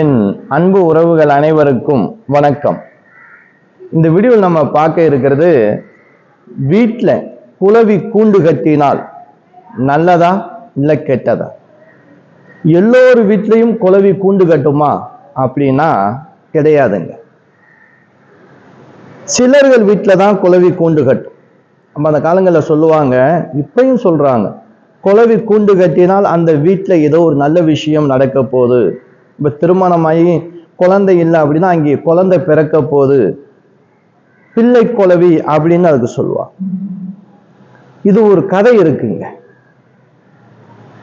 என் அன்பு உறவுகள் அனைவருக்கும் வணக்கம். இந்த வீடியோவில் நம்ம பார்க்க இருக்கிறது வீட்டில் குளவி கூண்டு கட்டினால் நல்லதா இல்லை கெட்டதா? எல்லோரு வீட்லையும் குளவி கூண்டு கட்டுமா? அப்படின்னா கிடையாதுங்க. சிலர்கள் வீட்டில் தான் குளவி கூண்டு கட்டும். நம்ம அந்த காலங்களில் சொல்லுவாங்க இப்பயும் சொல்றாங்க குளவி கூண்டு கட்டினால் அந்த வீட்டில் ஏதோ ஒரு நல்ல விஷயம் நடக்க போகுது. இப்போ திருமணமாகி குழந்தை இல்லை அப்படின்னா அங்கே குழந்தை பிறக்க போது பிள்ளை குலவி அப்படின்னு அதுக்கு சொல்லுவாங்க இது ஒரு கதை இருக்குங்க.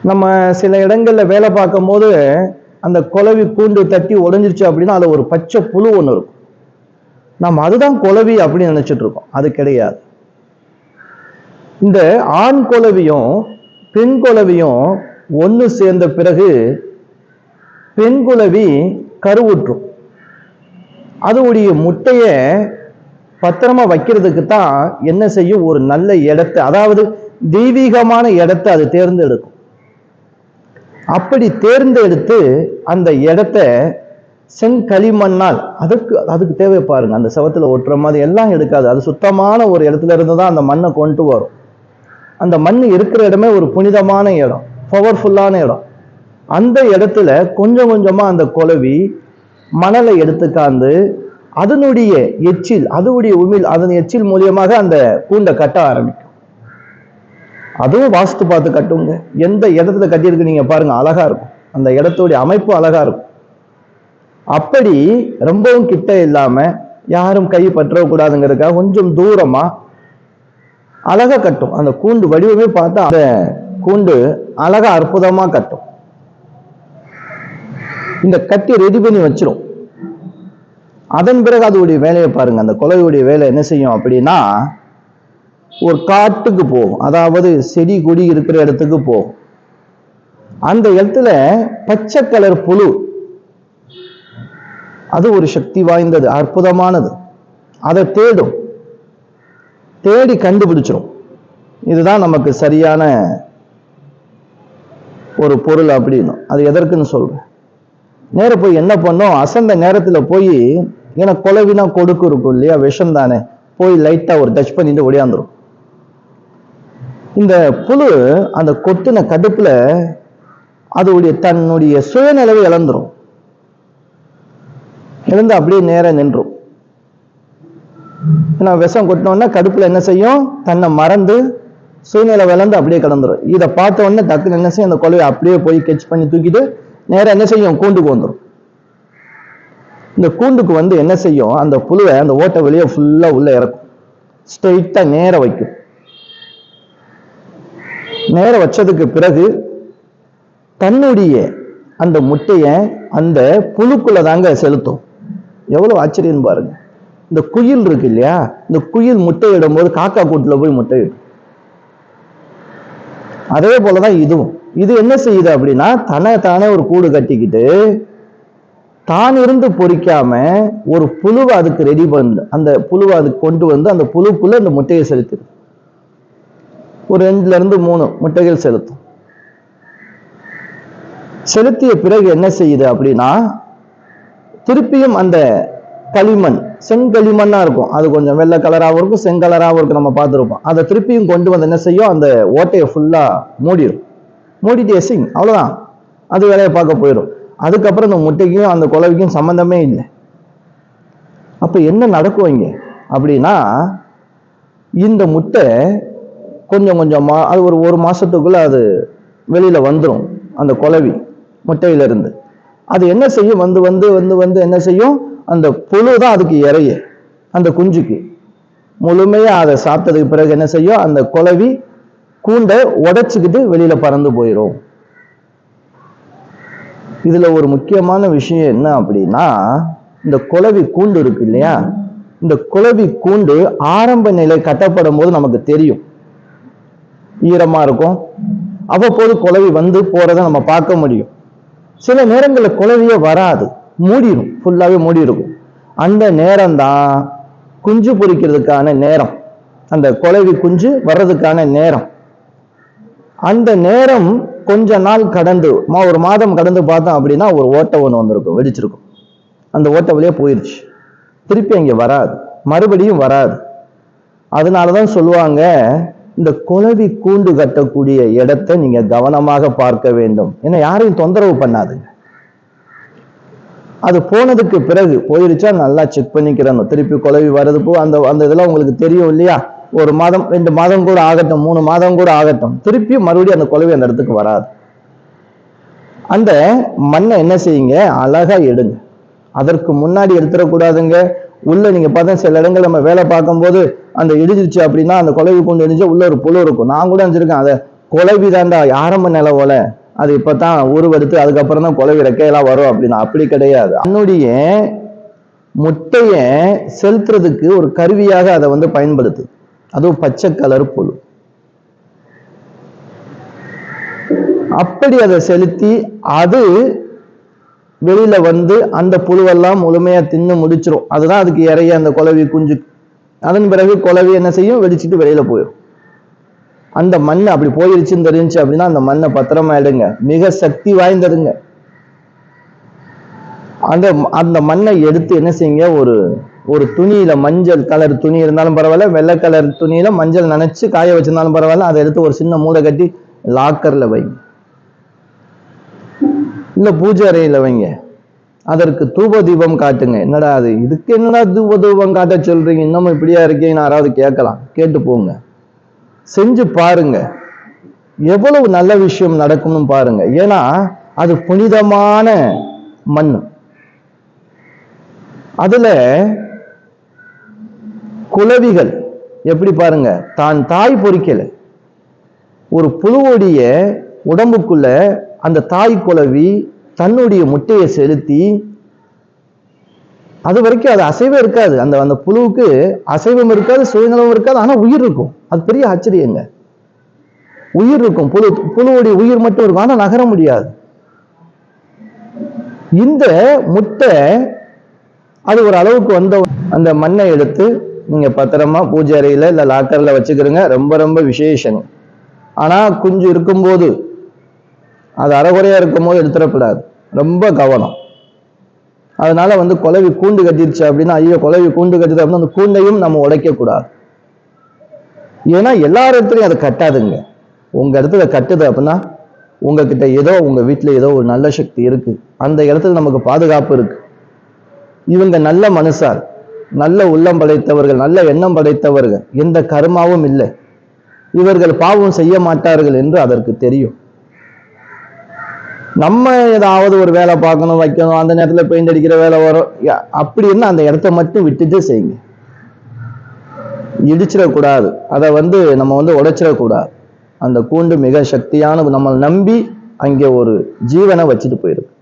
நம்ம சில இடங்கள்ல வேலை பார்க்கும் போது அந்த குலவி கூண்டு தட்டி உடஞ்சிருச்சு அப்படின்னா அது ஒரு பச்சை புழு ஒன்று இருக்கும். நம்ம அதுதான் குலவி அப்படின்னு நினைச்சிட்டு இருக்கோம். அது கிடையாது. இந்த ஆண் குலவியும் பெண் குலவியும் ஒன்று சேர்ந்த பிறகு பெண்குலவி கருவுற்றும். அதோடைய முட்டையை பத்திரமா வைக்கிறதுக்கு தான் என்ன செய்யும்? ஒரு நல்ல இடத்தை அதாவது தெய்வீகமான இடத்தை அது தேர்ந்தெடுக்கும். அப்படி தேர்ந்தெடுத்து அந்த இடத்த செங்கலிமண்ணால் அதுக்கு அதுக்கு தேவை பாருங்க அந்த செவத்துல ஒட்டுற மாதிரி எல்லாம் எடுக்காது. அது சுத்தமான ஒரு இடத்துல இருந்து தான் அந்த மண்ணை கொண்டு வரும். அந்த மண் இருக்கிற இடமே ஒரு புனிதமான இடம் பவர்ஃபுல்லான இடம். அந்த இடத்துல கொஞ்சம் கொஞ்சமாக அந்த குளவி மணலை எடுத்துக்காந்து அதனுடைய எச்சில் அதனுடைய உமிழ் அதன் எச்சில் மூலியமாக அந்த கூண்டை கட்ட ஆரம்பிக்கும். அதுவும் வாஸ்து பார்த்து கட்டுங்க. எந்த இடத்துல கட்டியிருக்கு நீங்க பாருங்க அழகா இருக்கும். அந்த இடத்துடைய அமைப்பு அழகா இருக்கும். அப்படி ரொம்பவும் கிட்ட இல்லாம யாரும் கை பற்றக்கூடாதுங்கிறதுக்காக கொஞ்சம் தூரமா அழகா கட்டும். அந்த கூண்டு வடிவமே பார்த்தா அந்த கூண்டு அழகா அற்புதமா கட்டும். இந்த கட்டி ரெடி பண்ணி வச்சிரும். அதன் பிறகு அதோடைய வேலையை பாருங்க. அந்த குலவையுடைய வேலை என்ன செய்யும் அப்படின்னா ஒரு காட்டுக்கு போகும். அதாவது செடி கொடி இருக்கிற இடத்துக்கு போகும். அந்த இடத்துல பச்சை கலர் புழு. அது ஒரு சக்தி வாய்ந்தது அற்புதமானது. அதை தேடும். தேடி கண்டுபிடிச்சிடும் இதுதான் நமக்கு சரியான ஒரு பொருள் அப்படின்னு. அது எதற்குன்னு சொல்றேன். நேர போய் என்ன பண்ணோம்? அசந்த நேரத்தில் போய் ஏன்னா கொலவினா கொடுக்கு இருக்கும் இல்லையா? விஷம் தானே. போய் லைட்டாக ஒரு டச் பண்ணிட்டு ஒடியாந்துரும் இந்த புழு அந்த கொட்டின கடுப்புல அதோடைய தன்னுடைய சுயநிலவை இழந்துரும். இழந்து அப்படியே நேரம் நின்றும். ஏன்னா விஷம் கொட்டினோடனே கடுப்புல என்ன செய்யும்? தன்னை மறந்து சுயநிலை விளந்து அப்படியே கிடந்துரும். இதை பார்த்த உடனே டக்குன்னு என்ன செய்யும்? அந்த கொலையை அப்படியே போய் கெச் பண்ணி தூக்கிட்டு நேரம் என்ன செய்யும்? கூண்டுக்கு வந்துடும் இந்த கூண்டுக்கு வந்து என்ன செய்யும்? அந்த புழுவை அந்த ஓட்டை வெளியே ஃபுல்லா உள்ள இறக்கும். ஸ்ட்ரெயிட்டா நேர வைக்கும். நேர வச்சதுக்கு பிறகு தன்னுடைய அந்த முட்டைய அந்த புழுக்குள்ள தாங்க செலுத்தும். எவ்வளவு ஆச்சரியம் பாருங்க. இந்த குயில் இருக்கு இல்லையா? இந்த குயில் முட்டையிடும் போது காக்கா கூட்டுல போய் முட்டையிடும் அதே போலதான் இதுவும். இது என்ன செய்யுது அப்படின்னா தன்னை தானே ஒரு கூடு கட்டிக்கிட்டு தான் இருந்து பொறிக்காம ஒரு புழுவை அதுக்கு ரெடி பண்ணு அந்த புழுவை அதுக்கு கொண்டு வந்து அந்த புழுக்குள்ள அந்த முட்டையை செலுத்துது. ஒரு ரெண்டுல இருந்து மூணு முட்டைகள் செலுத்தும். செலுத்திய பிறகு என்ன செய்யுது அப்படின்னா திருப்பியும் அந்த களிமண் செங்களிமண்ணா இருக்கும். அது கொஞ்சம் வெள்ளை கலராகவும் இருக்கும் செங்கலராகவும் இருக்கும் நம்ம பார்த்துருப்போம். அதை திருப்பியும் கொண்டு வந்து என்ன செய்யும்? அந்த ஓட்டையை ஃபுல்லா மூடிடும் மூடிட்டு எசிங் அவ்வளோதான் அது வேலையை பார்க்க போயிடும். அதுக்கப்புறம் இந்த முட்டைக்கும் அந்த குலவிக்கும் சம்மந்தமே இல்லை. அப்போ என்ன நடக்கும் இங்கே? அப்படின்னா இந்த முட்டை கொஞ்சம் கொஞ்சமாக அது ஒரு ஒரு மாதத்துக்குள்ளே அது வெளியில் வந்துடும் அந்த குலவி முட்டையிலிருந்து. அது என்ன செய்யும்? வந்து வந்து வந்து வந்து என்ன செய்யும்? அந்த புழு தான் அதுக்கு இறைய அந்த குஞ்சுக்கு. முழுமையாக அதை சாப்பிட்டதுக்கு பிறகு என்ன செய்யும்? அந்த குலவி கூண்டை உடைச்சுக்கிட்டு வெளியில பறந்து போயிடும் இதுல ஒரு முக்கியமான விஷயம் என்ன அப்படின்னா இந்த குளவி கூண்டு இருக்கு இல்லையா? இந்த குளவி கூண்டு ஆரம்ப நிலை கட்டப்படும் போது நமக்கு தெரியும். ஈரமா இருக்கும். அவ்வப்போது குளவி வந்து போறதை நம்ம பார்க்க முடியும். சில நேரங்களில் குளவியே வராது. மூடிடும் ஃபுல்லாவே மூடி இருக்கும் அந்த நேரம் தான் குஞ்சு பொரிக்கிறதுக்கான நேரம். அந்த குளவி குஞ்சு வர்றதுக்கான நேரம். அந்த நேரம் கொஞ்ச நாள் கடந்து மா ஒரு மாதம் கடந்து பார்த்தோம் அப்படின்னா ஒரு ஓட்டை ஒன்று வந்திருக்கும் வெடிச்சிருக்கும். அந்த ஓட்டை வழியே போயிடுச்சு திருப்பி அங்கே வராது. மறுபடியும் வராது. அதனால தான் சொல்லுவாங்க இந்த குலவி கூண்டு கட்டக்கூடிய இடத்தை நீங்க கவனமாக பார்க்க வேண்டும். ஏன்னா யாரையும் தொந்தரவு பண்ணாதுங்க. அது போனதுக்கு பிறகு போயிருச்சா நல்லா செக் பண்ணிக்கிறணும் திருப்பி குலவி வர்றது போ அந்த அந்த இதெல்லாம் உங்களுக்கு தெரியும் இல்லையா? ஒரு மாதம் ரெண்டு மாதம் கூட ஆகட்டும் மூணு மாதம் கூட ஆகட்டும் திருப்பியும் மறுபடியும் அந்த குளவி அந்த இடத்துக்கு வராது. அந்த மண்ணை என்ன செய்யுங்க? அழகா எடுங்க. அதற்கு முன்னாடி எடுத்துடக்கூடாதுங்க. உள்ள நீங்க பார்த்தா சில இடங்கள் நம்ம வேலை பார்க்கும்போது அந்த இடிஞ்சிருச்சு அப்படின்னா அந்த குழவி கொண்டு இடிஞ்சா உள்ள ஒரு புழு இருக்கும். நான் கூட நினைச்சிருக்கேன் அதை குழவி தாண்டா ஆரம்ப நிலவோல. ஓலை அது இப்பதான் உருவெடுத்து அதுக்கப்புறம் தான் குழவி ரெக்கையெல்லாம் வரும் அப்படின்னா. அப்படி கிடையாது. அன்னுடைய முட்டையை செலுத்துறதுக்கு ஒரு கருவியாக அதை வந்து பயன்படுத்து. அதுவும் பச்சை கலர் புழு. அப்படி அதை செலுத்தி அது வெளியில வந்து அந்த புழுவெல்லாம் முழுமையா தின்னு முடிச்சிரும். அதுதான் அதுக்கு இறைய அந்த குலவி குஞ்சு. அதன் பிறகு குலவி என்ன செய்யும்? வெடிச்சிட்டு வெளியில போயிடும் அந்த மண் அப்படி போயிருச்சுன்னு தெரிஞ்சு அப்படின்னா அந்த மண்ணை பத்திரமா எடுங்க. மிக சக்தி வாய்ந்ததுங்க. அந்த அந்த மண்ணை எடுத்து என்ன செய்யுங்க? ஒரு ஒரு துணியில மஞ்சள் கலர் துணி இருந்தாலும் பரவாயில்ல வெள்ளை கலர் துணியில மஞ்சள் நினைச்சு காய வச்சிருந்தாலும் பரவாயில்ல அதை எடுத்து ஒரு சின்ன மூடை கட்டி லாக்கர்ல வைங்க. இல்ல பூஜை அறையில வைங்க. அதற்கு தூப தீபம் காட்டுங்க. என்னடா அது? இதுக்கு என்னடா தூப தீபம் காட்ட சொல்றீங்க? இன்னமும் இப்படியா இருக்கீங்கன்னு யாராவது கேட்கலாம். கேட்டு போங்க. செஞ்சு பாருங்க. எவ்வளவு நல்ல விஷயம் நடக்கும்னு பாருங்க. ஏன்னா அது புனிதமான மண் அதுல குலவிகள் எப்படி பாருங்க? தான் தாய் பொறிக்கல. ஒரு புழுவோடைய உடம்புக்குள்ள அந்த தாய் குலவி தன்னுடைய முட்டையை செலுத்தி அது வரைக்கும் அது அசைவே இருக்காது. அந்த அந்த புழுவுக்கு அசைவம் இருக்காது சுயநலம் இருக்காது ஆனா உயிர் இருக்கும். அது பெரிய ஆச்சரியங்க. உயிர் இருக்கும். புழு புழுவுடைய உயிர் மட்டும் இருக்கும். ஆனா நகர முடியாது. இந்த முட்டை அது ஒரு அளவுக்கு வந்த அந்த மண்ணை எடுத்து நீங்கள் பத்திரமா பூஜை அறையில் இல்லை லாக்கரில் வச்சுக்கிறங்க. ரொம்ப ரொம்ப விசேஷங்க. ஆனால் குஞ்சு இருக்கும்போது அது அறகுறையாக இருக்கும்போது எடுத்துடக்கூடாது ரொம்ப கவனம். அதனால வந்து குலவி கூண்டு கட்டிருச்சு அப்படின்னா ஐயோ குலவி கூண்டு கட்டிது அப்படின்னா அந்த கூண்டையும் நம்ம உடைக்கக்கூடாது. ஏன்னா எல்லா இடத்துலையும் அதை கட்டாதுங்க. உங்கள் இடத்துல கட்டுது அப்படின்னா உங்ககிட்ட ஏதோ உங்கள் வீட்டில் ஏதோ ஒரு நல்ல சக்தி இருக்குது அந்த இடத்துல நமக்கு பாதுகாப்பு இருக்குது இவங்க நல்ல மனுஷார். நல்ல உள்ளம் படைத்தவர்கள் நல்ல எண்ணம் படைத்தவர்கள் எந்த கர்மாவும் இல்லை. இவர்கள் பாவம் செய்ய மாட்டார்கள் என்று அதற்கு தெரியும். நம்ம ஏதாவது ஒரு வேலை பார்க்கணும் வைக்கணும் அந்த நேரத்தில் பெயிண்ட் அடிக்கிற வேலை வரும். யா- அப்படி அந்த இடத்த மட்டும் விட்டுட்டு செய்யுங்க. இடிச்சிடக்கூடாது. அதை வந்து நம்ம வந்து உடைச்சிடக்கூடாது. அந்த கூண்டு மிக சக்தியான நம்ம நம்பி அங்கே ஒரு ஜீவனை வச்சுட்டு போயிருக்கு.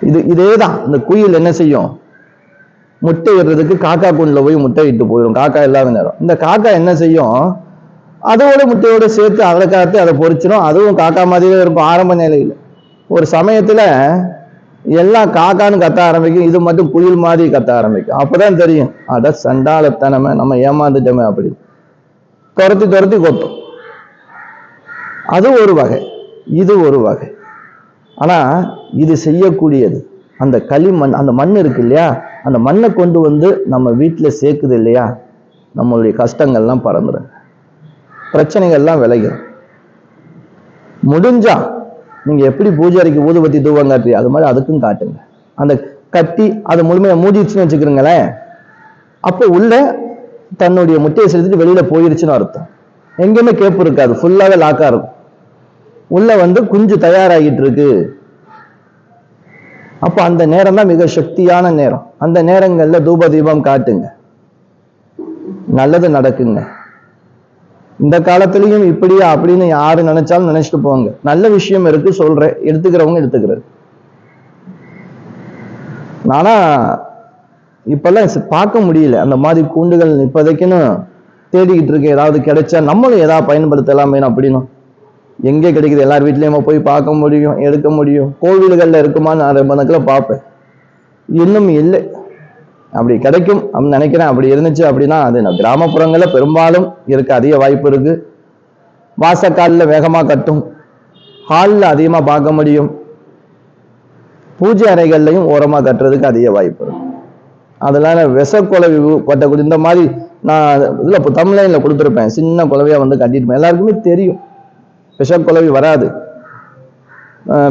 இது இதே தான் இந்த குயில் என்ன செய்யும்? முட்டை இடுறதுக்கு காக்கா கூண்டில் போய் முட்டை இட்டு போயிடும் காக்கா இல்லாத நேரம். இந்த காக்கா என்ன செய்யும்? அதோட முட்டையோட சேர்த்து அதை காத்து அதை பொறிச்சிடும் அதுவும் காக்கா மாதிரியே இருக்கும் ஆரம்ப நிலையில். ஒரு சமயத்தில் எல்லாம் காக்கான்னு கத்த ஆரம்பிக்கும். இது மட்டும் குயில் மாதிரி கத்த ஆரம்பிக்கும். அப்போதான் தெரியும். அட சண்டாளத்தனமே நம்ம ஏமாந்துட்டோமே அப்படி. துரத்தி துரத்தி கொத்தும் அது ஒரு வகை. இது ஒரு வகை. ஆனால் இது செய்யக்கூடியது அந்த களிமண் அந்த மண் இருக்கு இல்லையா? அந்த மண்ணை கொண்டு வந்து நம்ம வீட்டில் சேர்க்குது இல்லையா? நம்மளுடைய கஷ்டங்கள்லாம் பறந்துடும் பிரச்சனைகள்லாம் விளையும். முடிஞ்சா நீங்க எப்படி பூஜாரிக்கு ஊதுபத்தி தூவம் காட்டுறீ? அது மாதிரி அதுக்கும் காட்டுங்க. அந்த கட்டி அது முழுமையாக மூடிடுச்சுன்னு வச்சுக்கிறீங்களேன் அப்போ உள்ள தன்னுடைய முட்டையை செலுத்திட்டு வெளியில போயிருச்சுன்னு அர்த்தம். எங்கேயுமே கேப்பு இருக்காது. ஃபுல்லாகவே லாக்காக இருக்கும். உள்ள வந்து குஞ்சு தயாராகிட்டு இருக்கு. அப்போ அந்த நேரம் தான் மிக சக்தியான நேரம். அந்த நேரங்கள்ல தூப தீபம் காட்டுங்க. நல்லது நடக்குங்க. இந்த காலத்திலையும் இப்படியா அப்படின்னு யாரு நினைச்சாலும் நினைச்சிட்டு போங்க. நல்ல விஷயம் இருக்கு சொல்றேன். எடுத்துக்கிறவங்க எடுத்துக்கிறது. ஆனா இப்பெல்லாம் பார்க்க முடியல. அந்த மாதிரி கூண்டுகள் இப்போதைக்குன்னு தேடிக்கிட்டு இருக்கு ஏதாவது கிடைச்சா நம்மளும் ஏதாவது பயன்படுத்தலாமே அப்படின்னு எங்கே கிடைக்குது? எல்லார் வீட்லேயுமா போய் பார்க்க முடியும் எடுக்க முடியும். கோவில்கள்ல இருக்குமான்னு நான் ரொம்ப பார்ப்பேன். இன்னும் இல்லை. அப்படி கிடைக்கும். அப்படின்னு நினைக்கிறேன். அப்படி இருந்துச்சு அப்படின்னா அது கிராமப்புறங்களில் பெரும்பாலும் இருக்கு அதிக வாய்ப்பு இருக்கு. வாசக்காலில் வேகமா கட்டும். ஹாலில் அதிகமாக பார்க்க முடியும். பூஜை அறைகள்லையும் ஓரமாக கட்டுறதுக்கு அதிக வாய்ப்பு இருக்கு. அதனால விஷக்குழவி பட்டக்கூடிய இந்த மாதிரி நான் இதில் இப்போ தமிழ்லைனில் கொடுத்துருப்பேன். சின்ன குழவையாக வந்து கட்டியிருப்பேன். எல்லாருக்குமே தெரியும். விஷக்குழவி வராது.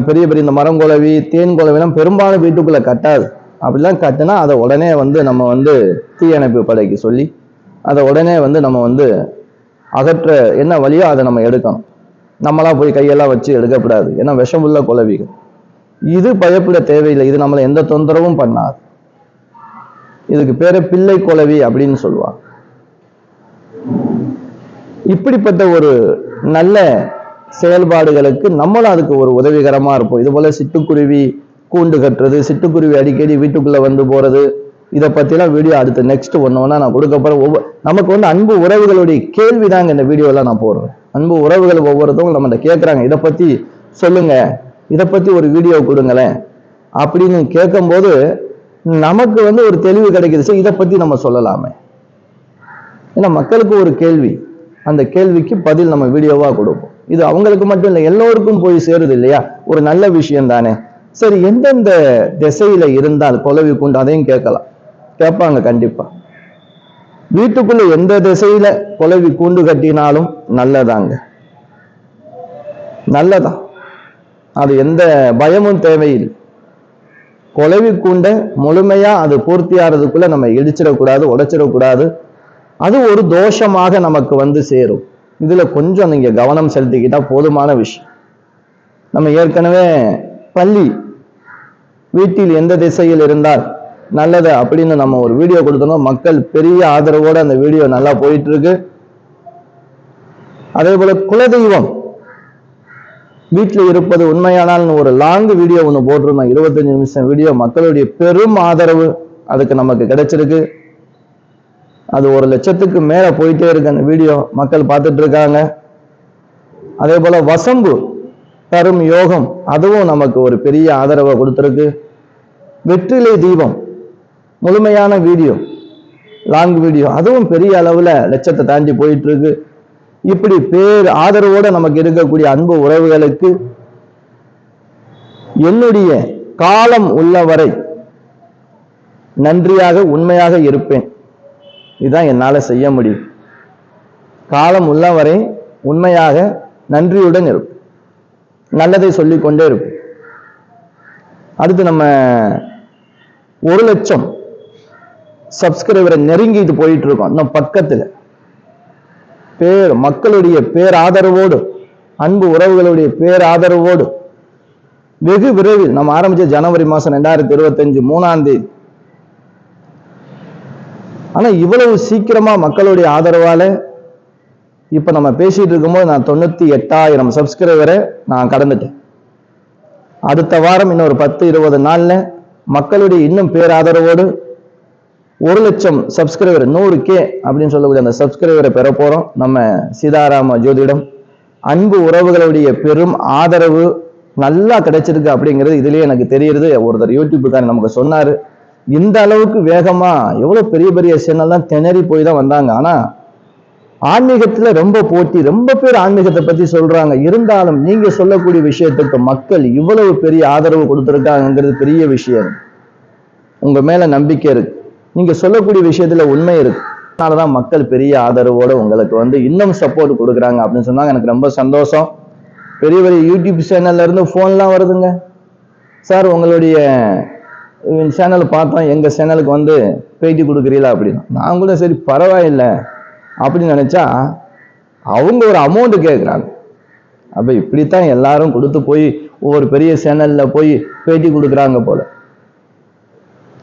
பெரிய பெரிய இந்த மரம் குழவி தேன் குழவிலாம் பெரும்பாலும் வீட்டுக்குள்ளே கட்டாது. அப்படிலாம் கட்டினா அதை உடனே வந்து நம்ம வந்து தீயணைப்பு படைக்கு சொல்லி அதை உடனே வந்து நம்ம வந்து அகற்ற என்ன வழியோ அதை நம்ம எடுக்கணும். நம்மளாம் போய் கையெல்லாம் வச்சு எடுக்கக்கூடாது. ஏன்னா விஷமுள்ள குழவிகள். இது பயப்பட தேவையில்லை. இது நம்மளை எந்த தொந்தரவும் பண்ணாது. இதுக்கு பேரு பிள்ளை குழவி அப்படின்னு சொல்லுவாங்க. இப்படிப்பட்ட ஒரு நல்ல செயல்பாடுகளுக்கு நம்மளும் அதுக்கு ஒரு உதவிகரமாக இருப்போம். இது போல் சிட்டுக்குருவி கூண்டு கட்டுறது சிட்டுக்குருவி அடிக்கடி வீட்டுக்குள்ளே வந்து போகிறது இதை பற்றிலாம் வீடியோ அடுத்து நெக்ஸ்ட் ஒன்று ஒன்றா நான் கொடுக்க போகிறேன் ஒவ்வொரு நமக்கு வந்து அன்பு உறவுகளுடைய கேள்வி தாங்க இந்த வீடியோலாம் நான் போடுறேன். அன்பு உறவுகள் ஒவ்வொருத்தவங்க நம்மகிட்ட கேட்குறாங்க இதை பற்றி சொல்லுங்கள் இதை பற்றி ஒரு வீடியோ கொடுங்களேன். அப்படின்னு கேட்கும்போது நமக்கு வந்து ஒரு தெளிவு கிடைக்குது. சார் இதை பற்றி நம்ம சொல்லலாமே. ஏன்னா மக்களுக்கு ஒரு கேள்வி. அந்த கேள்விக்கு பதில் நம்ம வீடியோவாக கொடுப்போம். இது அவங்களுக்கு மட்டும் இல்லை எல்லோருக்கும் போய் சேருது இல்லையா? ஒரு நல்ல விஷயம் தானே. சரி எந்தெந்த திசையில இருந்தால் குலவி கூண்டு? அதையும் கேட்கலாம். கேட்பாங்க கண்டிப்பா. வீட்டுக்குள்ள எந்த திசையில குலவி கூண்டு கட்டினாலும் நல்லதாங்க. நல்லதா? அது எந்த பயமும் தேவையில்லை. குலவி கூண்டை முழுமையா அது பூர்த்தியாகிறதுக்குள்ள நம்ம இடிச்சிடக்கூடாது உடைச்சிடக்கூடாது. அது ஒரு தோஷமாக நமக்கு வந்து சேரும். இதில் கொஞ்சம் நீங்கள் கவனம் செலுத்திக்கிட்டால் போதுமான விஷயம். நம்ம ஏற்கனவே பள்ளி வீட்டில் எந்த திசையில் இருந்தால் நல்லது அப்படின்னு நம்ம ஒரு வீடியோ கொடுத்தோம் மக்கள் பெரிய ஆதரவோடு அந்த வீடியோ நல்லா போயிட்டு இருக்கு அதே போல குலதெய்வம் வீட்டில் இருப்பது உண்மையானால் ஒரு லாங் வீடியோ ஒன்று போட்டிருந்தோம். இருபத்தஞ்சு நிமிஷம் வீடியோ மக்களுடைய பெரும் ஆதரவு அதுக்கு நமக்கு கிடைச்சிருக்கு. அது ஒரு லட்சத்துக்கு மேல போயிட்டே இருக்கு அந்த வீடியோ மக்கள் பார்த்துட்டு இருக்காங்க. அதே போல வசம்பு தரும் யோகம் அதுவும் நமக்கு ஒரு பெரிய ஆதரவை கொடுத்துருக்கு. வெற்றிலை தீபம் முழுமையான வீடியோ லாங் வீடியோ அதுவும் பெரிய அளவுல லட்சத்தை தாண்டி போயிட்டு இருக்கு. இப்படி பேர் ஆதரவோட நமக்கு இருக்கக்கூடிய அன்பு உறவுகளுக்கு என்னுடைய காலம் உள்ளவரை நன்றியாக உண்மையாக இருப்பேன். இதுதான் என்னால செய்ய முடியும். காலம் உள்ளவரை உண்மையாக நன்றியுடன் இருக்கும் நல்லதை சொல்லிக்கொண்டே கொண்டே அடுத்து நம்ம ஒரு லட்சம் சப்ஸ்கிரைபரை நெருங்கிட்டு போயிட்டு இருக்கோம். இன்னும் பக்கத்துல. பேர் மக்களுடைய பேராதரவோடு அன்பு உறவுகளுடைய பேராதரவோடு வெகு விரைவில் நம்ம ஆரம்பிச்ச ஜனவரி மாதம் ரெண்டாயிரத்தி இருபத்தஞ்சு மூணாம் தேதி. ஆனால் இவ்வளவு சீக்கிரமாக மக்களுடைய ஆதரவால் இப்போ நம்ம பேசிட்டு இருக்கும்போது நான் தொண்ணூற்றி எட்டாயிரம் சப்ஸ்கிரைபரை நான் கடந்துட்டேன். அடுத்த வாரம் இன்னும் ஒரு பத்து இருபது நாளில் மக்களுடைய இன்னும் பேராதரவோடு ஒரு லட்சம் சப்ஸ்கிரைபர் நூறு கே அப்படின்னு சொல்லக்கூடிய அந்த சப்ஸ்கிரைபரை பெற போகிறோம் நம்ம சீதாராம ஜோதிடம். அன்பு உறவுகளுடைய பெரும் ஆதரவு நல்லா கிடைச்சிருக்கு அப்படிங்கிறது இதுலேயே எனக்கு தெரியுது ஒருத்தர் யூடியூப்புக்காரர் நமக்கு சொன்னார். இந்த அளவுக்கு வேகமா எவ்வளவு பெரிய பெரிய சேனல்லாம் திணறி போய் தான் வந்தாங்க. ஆனா ஆன்மீகத்துல ரொம்ப போட்டி ரொம்ப பேர் ஆன்மீகத்தை பத்தி சொல்றாங்க. இருந்தாலும் நீங்க சொல்லக்கூடிய விஷயத்துக்கு மக்கள் இவ்வளவு பெரிய ஆதரவு கொடுத்துருக்காங்கிறது பெரிய விஷயம். உங்க மேல நம்பிக்கை இருக்கு. நீங்க சொல்லக்கூடிய விஷயத்துல உண்மை இருக்கு. அதனாலதான் மக்கள் பெரிய ஆதரவோட உங்களுக்கு வந்து இன்னும் சப்போர்ட் கொடுக்குறாங்க அப்படின்னு சொன்னாங்க. எனக்கு ரொம்ப சந்தோஷம். பெரிய பெரிய யூடியூப் சேனல்ல இருந்து போன்லாம் வருதுங்க. சார் உங்களுடைய சேனல் பார்த்தோம் எங்கள் சேனலுக்கு வந்து பேட்டி கொடுக்குறீங்களா அப்படின்னு நான் கூட சரி பரவாயில்லை அப்படின்னு நினச்சா அவங்க ஒரு அமௌண்ட் கேட்குறாங்க அப்போ இப்படித்தான் எல்லாரும் கொடுத்து போய் ஒவ்வொரு பெரிய சேனலில் போய் பேட்டி கொடுக்குறாங்க போல.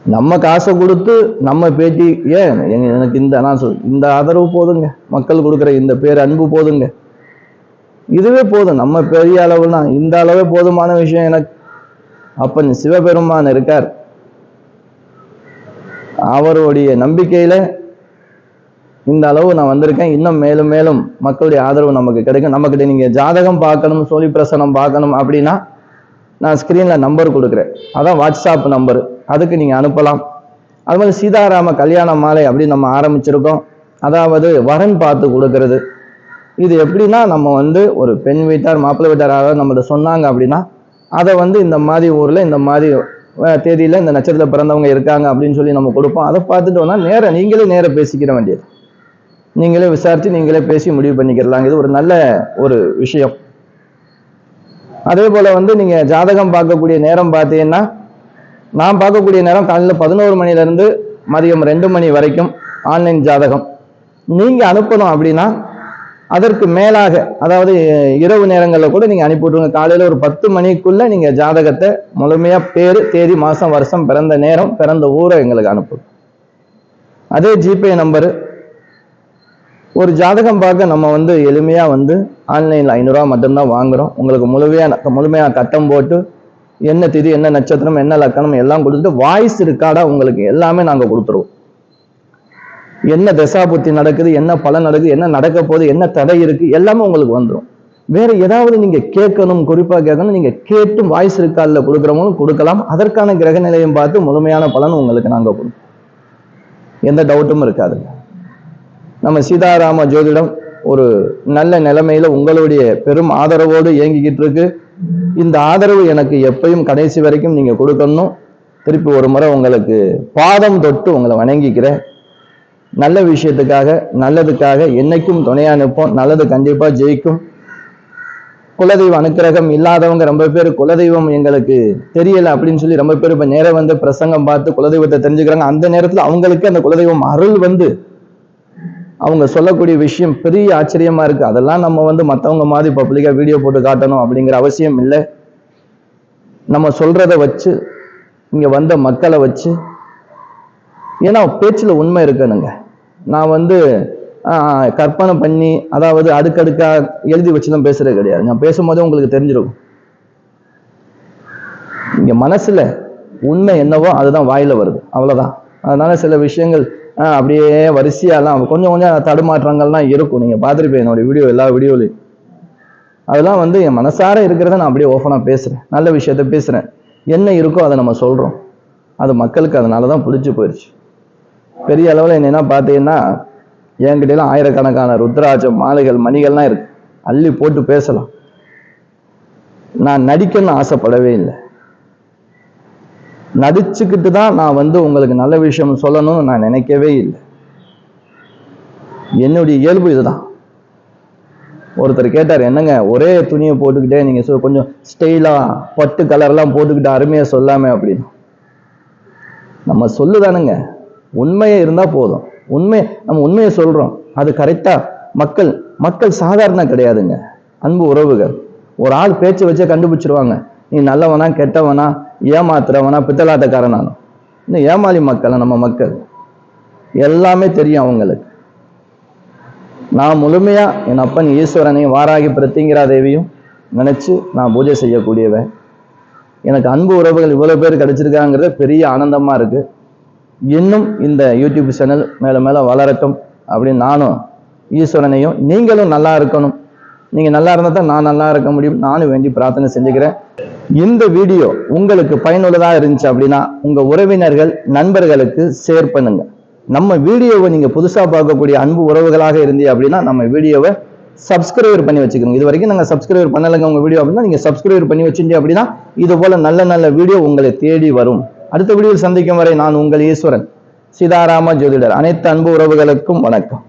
நம்ம காசை கொடுத்து நம்ம பேட்டி ஏன்? எங்க எனக்கு இந்த நான் சொல் இந்த ஆதரவு போதுங்க. மக்கள் கொடுக்குற இந்த பேர் அன்பு போதுங்க. இதுவே போதும். நம்ம பெரிய அளவுனா இந்த அளவே போதுமான விஷயம் எனக்கு. அப்பன் சிவபெருமான் இருக்கார். அவருடைய நம்பிக்கையில் இந்த அளவு நான் வந்திருக்கேன். இன்னும் மேலும் மேலும் மக்களுடைய ஆதரவு நமக்கு கிடைக்கும். நம்மக்கிட்ட நீங்கள் ஜாதகம் பார்க்கணும் சோழி பிரசனம் பார்க்கணும் அப்படின்னா நான் ஸ்க்ரீனில் நம்பர் கொடுக்குறேன். அதான் வாட்ஸ்அப் நம்பர் அதுக்கு நீங்கள் அனுப்பலாம். அது மாதிரி சீதாராம கல்யாண மாலை அப்படின்னு நம்ம ஆரம்பிச்சிருக்கோம். அதாவது வரன் பார்த்து கொடுக்கறது. இது எப்படின்னா நம்ம வந்து ஒரு பெண் வீட்டார் மாப்பிள்ளை வீட்டார் யாராவது நம்மகிட்ட சொன்னாங்க அப்படின்னா அதை வந்து இந்த மாதிரி ஊரில் இந்த மாதிரி தேதியில் இந்த நட்சத்திரத்தில் பிறந்தவங்க இருக்காங்க அப்படின்னு சொல்லி நம்ம கொடுப்போம். அதை பார்த்துட்டோம்னா நேரம் நீங்களே நேர பேசிக்கிற வேண்டியது. நீங்களே விசாரித்து நீங்களே பேசி முடிவு பண்ணிக்கிறலாம் இது ஒரு நல்ல ஒரு விஷயம். அதே போல் வந்து நீங்கள் ஜாதகம் பார்க்கக்கூடிய நேரம் பார்த்தீங்கன்னா நான் பார்க்கக்கூடிய நேரம் காலையில் பதினோரு மணிலேருந்து மதியம் ரெண்டு மணி வரைக்கும் ஆன்லைன் ஜாதகம். நீங்கள் அனுப்பணும் அப்படின்னா அதற்கு மேலாக அதாவது இரவு நேரங்களில் கூட நீங்கள் அனுப்பி விட்ருங்க காலையில் ஒரு பத்து மணிக்குள்ளே நீங்கள் ஜாதகத்தை முழுமையாக பேர் தேதி மாதம் வருஷம் பிறந்த நேரம் பிறந்த ஊரை எங்களுக்கு அனுப்பும் அதே ஜிபே நம்பரு. ஒரு ஜாதகம் பார்க்க நம்ம வந்து எளிமையாக வந்து ஆன்லைனில் ஐநூறுரூவா மட்டும்தான் வாங்குறோம். உங்களுக்கு முழுமையாக முழுமையாக கட்டம் போட்டு என்ன திதி என்ன நட்சத்திரம் என்ன லக்கணம் எல்லாம் கொடுத்துட்டு வாய்ஸ் இருக்காடா உங்களுக்கு எல்லாமே நாங்கள் கொடுத்துருவோம். என்ன தசாபுத்தி நடக்குது என்ன பலன் நடக்குது என்ன நடக்க போகுது என்ன தடை இருக்கு எல்லாமே உங்களுக்கு வந்துடும் வேற ஏதாவது நீங்க கேட்கணும் குறிப்பா கேட்கணும் நீங்க கேட்டு வாய்ஸ் ரெக்கார்டில் கொடுக்குறவங்களும் கொடுக்கலாம். அதற்கான கிரக நிலையம் பார்த்து முழுமையான பலன் உங்களுக்கு நாங்கள் கொடுப்போம். எந்த டவுட்டும் இருக்காதுங்க நம்ம சீதாராம ஜோதிடம் ஒரு நல்ல நிலைமையில உங்களுடைய பெரும் ஆதரவோடு இயங்கிக்கிட்டு இருக்கு. இந்த ஆதரவு எனக்கு எப்பயும் கடைசி வரைக்கும் நீங்க கொடுக்கணும். திருப்பி ஒரு முறை உங்களுக்கு பாதம் தொட்டு உங்களை வணங்கிக்கிறேன். நல்ல விஷயத்துக்காக நல்லதுக்காக என்னைக்கும் துணையா நிற்போம். நல்லது கண்டிப்பா ஜெயிக்கும். குலதெய்வ அனுக்கிரகம் இல்லாதவங்க ரொம்ப பேர் குலதெய்வம் எங்களுக்கு தெரியல அப்படின்னு சொல்லி ரொம்ப பேர் இப்ப நேரம் வந்து பிரசங்கம் பார்த்து குலதெய்வத்தை தெரிஞ்சுக்கிறாங்க. அந்த நேரத்துல அவங்களுக்கு அந்த குலதெய்வம் அருள் வந்து அவங்க சொல்லக்கூடிய விஷயம் பெரிய ஆச்சரியமா இருக்கு. அதெல்லாம் நம்ம வந்து மற்றவங்க மாதிரி பப்ளிக்கா வீடியோ போட்டு காட்டணும் அப்படிங்கிற அவசியம் இல்லை. நம்ம சொல்றத வச்சு இங்க வந்த மக்களை வச்சு ஏன்னா பேச்சுல உண்மை இருக்கணுங்க. நான் வந்து கற்பனை பண்ணி அதாவது அடுக்கடுக்காக எழுதி வச்சுலாம் பேசுறது கிடையாது. நான் பேசும்போதே உங்களுக்கு தெரிஞ்சிருக்கும் இங்க மனசுல உண்மை என்னவோ அதுதான் வாயில வருது. அவ்வளவுதான். அதனால சில விஷயங்கள் அப்படியே வரிசையாலாம் கொஞ்சம் கொஞ்சம் தடுமாற்றங்கள்லாம் இருக்கும். நீங்க பார்த்துருப்பேன் என்னோட வீடியோ எல்லா வீடியோலையும். அதெல்லாம் வந்து என் மனசார இருக்கிறத நான் அப்படியே ஓப்பனாக பேசுறேன். நல்ல விஷயத்த பேசுறேன். என்ன இருக்கோ அதை நம்ம சொல்றோம். அது மக்களுக்கு அதனால தான் பிடிச்சி போயிடுச்சு பெரிய அளவில் என்னென்னா பார்த்தீங்கன்னா என்கிட்டலாம் ஆயிரக்கணக்கான ருத்ராட்சம் மாலைகள் மணிகள்லாம் இருக்கு. அள்ளி போட்டு பேசலாம். நான் நடிக்கணும்னு ஆசைப்படவே இல்லை. நடிச்சுக்கிட்டு தான் நான் வந்து உங்களுக்கு நல்ல விஷயம் சொல்லணும்னு நான் நினைக்கவே இல்லை. என்னுடைய இயல்பு இதுதான். ஒருத்தர் கேட்டார் என்னங்க ஒரே துணியை போட்டுக்கிட்டே நீங்க சொ- கொஞ்சம் ஸ்டைலா பட்டு கலர்லாம் போட்டுக்கிட்டு அருமையா சொல்லாமே அப்படின்னு. நம்ம சொல்லுதானுங்க. உண்மையே இருந்தால் போதும். உண்மை நம்ம உண்மையை சொல்கிறோம் அது கரெக்டாக மக்கள் மக்கள் சாதாரண கிடையாதுங்க. அன்பு உறவுகள். ஒரு ஆள் பேச்சு வச்சே கண்டுபிடிச்சிருவாங்க. நீ நல்லவனா கெட்டவனா ஏமாத்துறவனா பித்தலாட்டக்காரனானோ. இன்னும் ஏமாளி மக்கள் நம்ம மக்கள். எல்லாமே தெரியும் அவங்களுக்கு. நான் முழுமையாக என் அப்பன் ஈஸ்வரனையும் வாராகி பிரத்திங்கிரா தேவியும் நினச்சி நான் பூஜை செய்யக்கூடியவன். எனக்கு அன்பு உறவுகள் இவ்வளோ பேர் கிடச்சிருக்காங்கிறது பெரிய ஆனந்தமாக இருக்குது இன்னும் இந்த யூடியூப் சேனல் மேலே மேலே வளரட்டும் அப்படின்னு நானும் ஈஸ்வரனையும் நீங்களும் நல்லா இருக்கணும். நீங்கள் நல்லா இருந்தால் தான் நான் நல்லா இருக்க முடியும். நானும் வேண்டி பிரார்த்தனை செஞ்சுக்கிறேன். இந்த வீடியோ உங்களுக்கு பயனுள்ளதாக இருந்துச்சு அப்படின்னா உங்க உறவினர்கள் நண்பர்களுக்கு ஷேர் பண்ணுங்க. நம்ம வீடியோவை நீங்கள் புதுசாக பார்க்கக்கூடிய அன்பு உறவுகளாக இருந்தீங்க அப்படின்னா நம்ம வீடியோவை சப்ஸ்கிரைபர் பண்ணி வச்சுக்கோங்க. இது வரைக்கும் நாங்கள் சப்ஸ்கிரைபர் பண்ணலைங்க உங்கள் வீடியோ அப்படின்னா நீங்கள் சப்ஸ்கிரைபர் பண்ணி வச்சிருந்தீங்க அப்படின்னா இது போல் நல்ல நல்ல வீடியோ உங்களை தேடி வரும். அடுத்த வீடியோவில் சந்திக்கும் வரை நான் உங்கள் ஈஸ்வரன். சீதாராம ஜோதிடர். அனைத்து அன்பு உறவுகளுக்கும் வணக்கம்.